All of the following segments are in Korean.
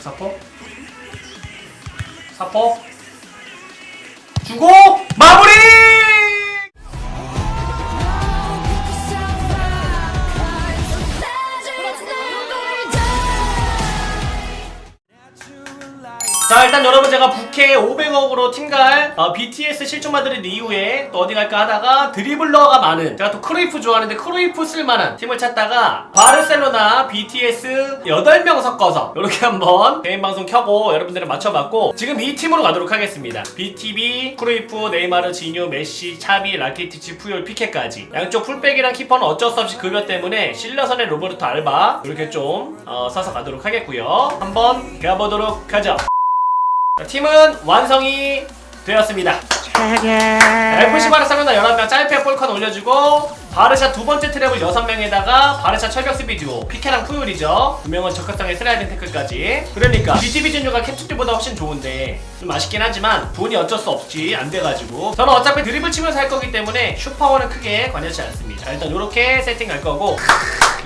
사포? 사포? 주고 자 일단 여러분 제가 부캐 500억으로 팀갈 어, BTS 실종 마드린 이후에 또 어디 갈까 하다가 드리블러가 많은 제가 또 크루이프 좋아하는데 크루이프 쓸만한 팀을 찾다가 바르셀로나 BTS 8명 섞어서 이렇게 한번 개인 방송 켜고 여러분들을 맞춰봤고 지금 이 팀으로 가도록 하겠습니다. BTB, 크루이프, 네이마르, 지뉴, 메시, 차비, 라키티치, 푸열, 피케까지. 양쪽 풀백이랑 키퍼는 어쩔 수 없이 급여 때문에 실려선의 로베르토 알바 이렇게 좀 어, 써서 가도록 하겠고요. 한번 가보도록 하죠. 자, 팀은 완성이 되었습니다. FC 바르셀로나 11명 짧게 볼컨 올려주고 바르샤 두 번째 트랩을 6명에다가 바르샤 철벽 수비 듀오 피케랑 푸율이죠. 두 명은 적극성의 슬라이딩 태클까지. 그러니까 BTB 준유가 캡처 때보다 훨씬 좋은데 좀 아쉽긴 하지만 돈이 어쩔 수 없지 안 돼가지고. 저는 어차피 드리블 치면서 할 거기 때문에 슈퍼원은 크게 관여하지 않습니다. 자, 일단 이렇게 세팅할 거고.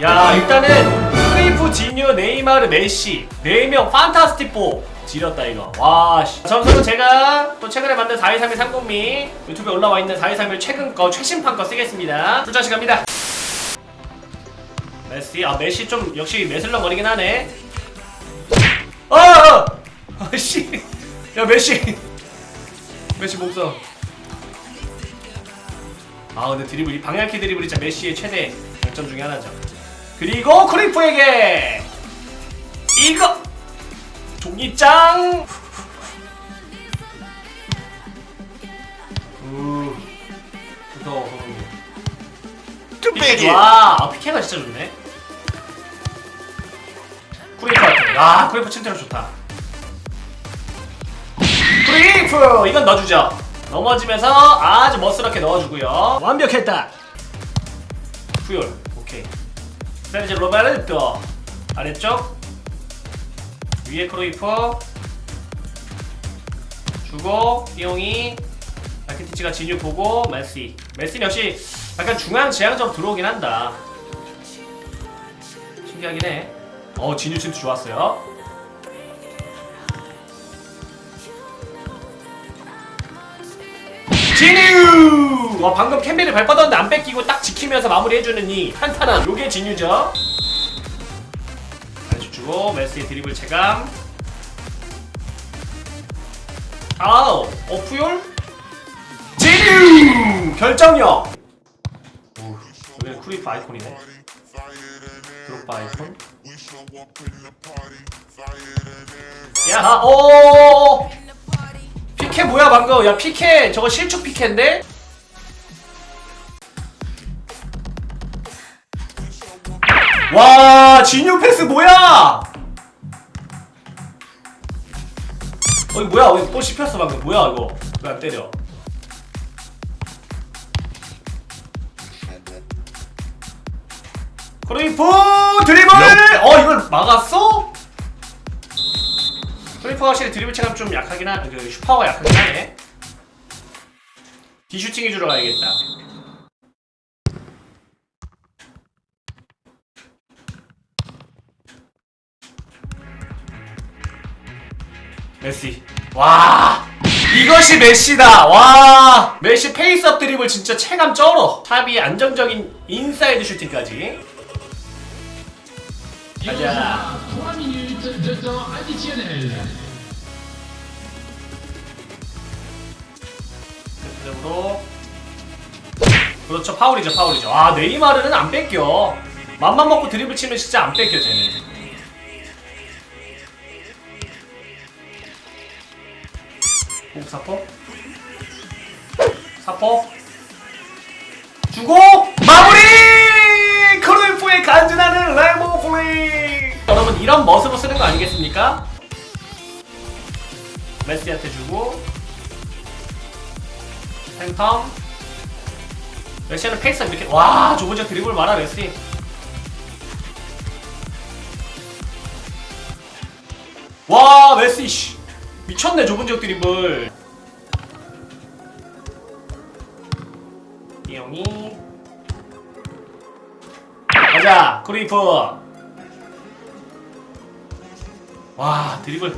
야 일단은 크리프, 지뉴, 네이마르, 메시. 4명 판타스티포. 지렸다 이거. 와 씨. 점수는 제가 또 최근에 만든 423의 상공미 유튜브에 올라와 있는 423을 최근 거 최신판 거 쓰겠습니다. 출전 시간입니다. 메시. 아 메시 좀 역시 매슬렁거리긴 하네. 어! 어! 아씨. 야 메시. 메시 목성 아 근데 드리블 이 방향키 드리블이 진짜 메시의 최대 장점 중에 하나죠 그리고 크리프에게 이거 종이짱 우 무서워 피케 좋아. 아 피케가 진짜 좋네. 크리프. 아 크리프 침대로 좋다. 크리프 이건 넣어주죠. 넘어지면서 아주 멋스럽게 넣어주고요. 완벽했다. 푸열. 오케이 세르지 로베르토 아래쪽 위에 크로이프 주고 띠용이 라키티치가 진유 보고 메시. 메시는 역시 약간 중앙 지향점 들어오긴 한다. 신기하긴 해어 진유 침투 좋았어요. 진유! 와 방금 캠벨을 밟아뒀는데 안 뺏기고 딱 지키면서 마무리해주는 이 탄탄한 요게 진유죠. 다시 주고 메시의 드리블 체감. 아우 어프열? 진유! 결정력! 오 여기는 크리프 아이콘이네. 드롭바 아이콘. 야하 오! 피케 뭐야 방금? 야 피케 저거 실축 피케인데 와 진유 패스 뭐야? 어 이거 뭐야? 왜또 씹혔어 방금. 뭐야 이거? 왜 안 때려? 크리프 드리블! 어 이걸 막았어? 크리프가 확실히 드리블 체감 좀 약하긴 하, 그 슈퍼가 약하긴 하네. 디슈팅 해주러 가야겠다 메시. 와 이것이 메시다. 와 메시 페이스업 드리블 진짜 체감 쩔어. 탑이 안정적인 인사이드 슈팅까지. 가자. 3 minutes de temps additionnel. 전체적으로. 그렇죠. 파울이죠 파울이죠. 아 네이마르는 안 뺏겨. 맘만 먹고 드리블 치면 진짜 안 뺏겨 쟤는 오 사포 사포 주고! 마무리! 크루이프의 간지나는 레모 플레이! 여러분 이런 멋으로 쓰는 거 아니겠습니까? 메시한테 주고. 팬텀. 메시는 페이스가 이렇게 와 좁은 적 드리블 많아 메시 와 메시 씨 미쳤네 좁은 적 드리블 이 형이. 가자 크리프 와 드리블.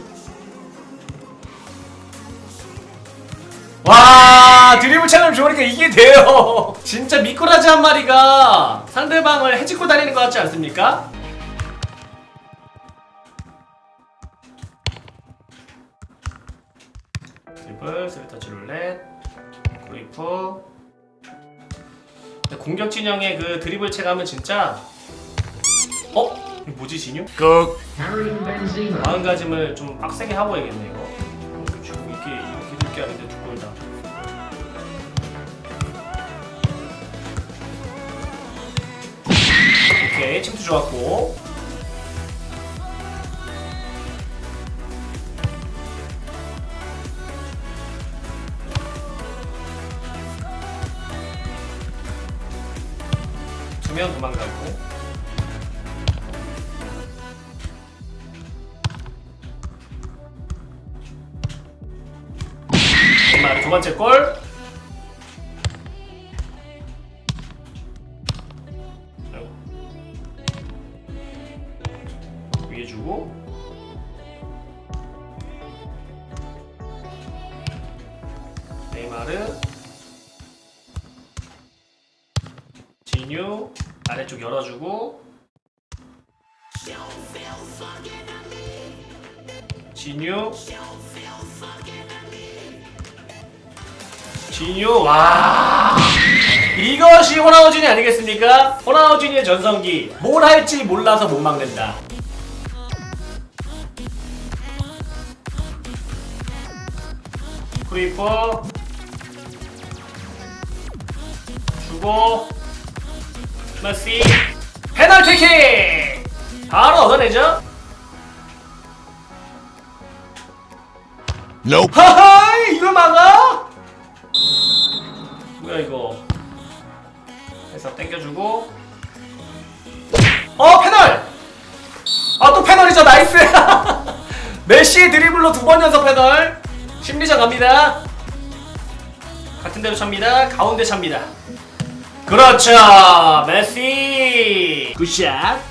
와 드리블 체험 좋으니까 이게 돼요. 진짜 미꾸라지 한 마리가 상대방을 해집고 다니는 것 같지 않습니까? 드리블 스리터치 룰렛 그리프 공격 진영의 그 드리블 체감은 진짜 어? 이거 뭐지 진유? Benzema. 마음가짐을 좀 빡세게 하고 해야겠네 이거 지금 이게 이렇게 늦게 하는데 두 골다 오케이 침투 좋았고 두명 도망가고 두 번째 골. 위에 주고. 진유 아래쪽 열어주고. 진유. 진유 와. 이것이 호나우진이 아니겠습니까? 호나우진의 전성기. 뭘 할지 몰라서 못 막는다. 크리퍼. 주고 메시. 페널티킥 바로 얻어내죠? Nope. 하하이! 이걸 막아? 뭐야 이거? 해서 땡겨주고. 어 페널! 아 또 페널이죠. 나이스! 메시 드리블로 두 번 연속 페널. 심리전 갑니다. 같은 데로 찹니다. 가운데 찹니다 그렇죠 메시. 굿샷.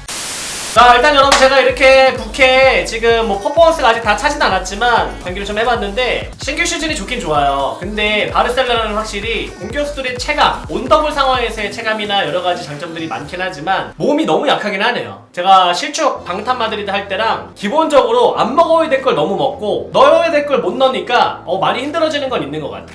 자 일단 여러분 제가 이렇게 부캐 지금 뭐 퍼포먼스가 아직 다 차진 않았지만 경기를 좀 해봤는데 신규 시즌이 좋긴 좋아요. 근데 바르셀로나는 확실히 공격수들의 체감 온더블 상황에서의 체감이나 여러가지 장점들이 많긴 하지만 몸이 너무 약하긴 하네요. 제가 실축 방탄 마드리드 할 때랑 기본적으로 안 먹어야 될 걸 너무 먹고 넣어야 될 걸 못 넣으니까 어, 많이 힘들어지는 건 있는 것 같아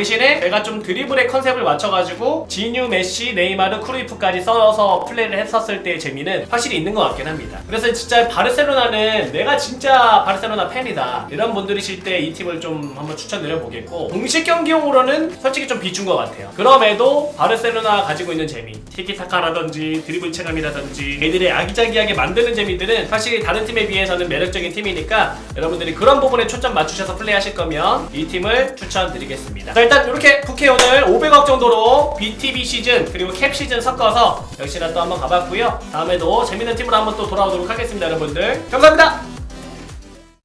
대신에 제가 좀 드리블의 컨셉을 맞춰가지고 지뉴, 메시, 네이마르, 크루이프까지 써서 플레이를 했었을 때의 재미는 확실히 있는 것 같긴 합니다. 그래서 진짜 바르셀로나는 내가 진짜 바르셀로나 팬이다 이런 분들이실 때 이 팀을 좀 한번 추천드려 보겠고 공식 경기용으로는 솔직히 좀 비춘 것 같아요. 그럼에도 바르셀로나 가지고 있는 재미, 티키타카라든지 드리블 체감이라든지 애들의 아기자기하게 만드는 재미들은 확실히 다른 팀에 비해서는 매력적인 팀이니까 여러분들이 그런 부분에 초점 맞추셔서 플레이하실 거면 이 팀을 추천드리겠습니다. 자 일단 이렇게 부캐 오늘 500억 정도로 BTB 시즌 그리고 캡 시즌 섞어서 역시나 또 한번 가봤고요. 다음에도 재밌는 팀으로 한번 또 돌아오도록 하겠습니다, 여러분들. 감사합니다.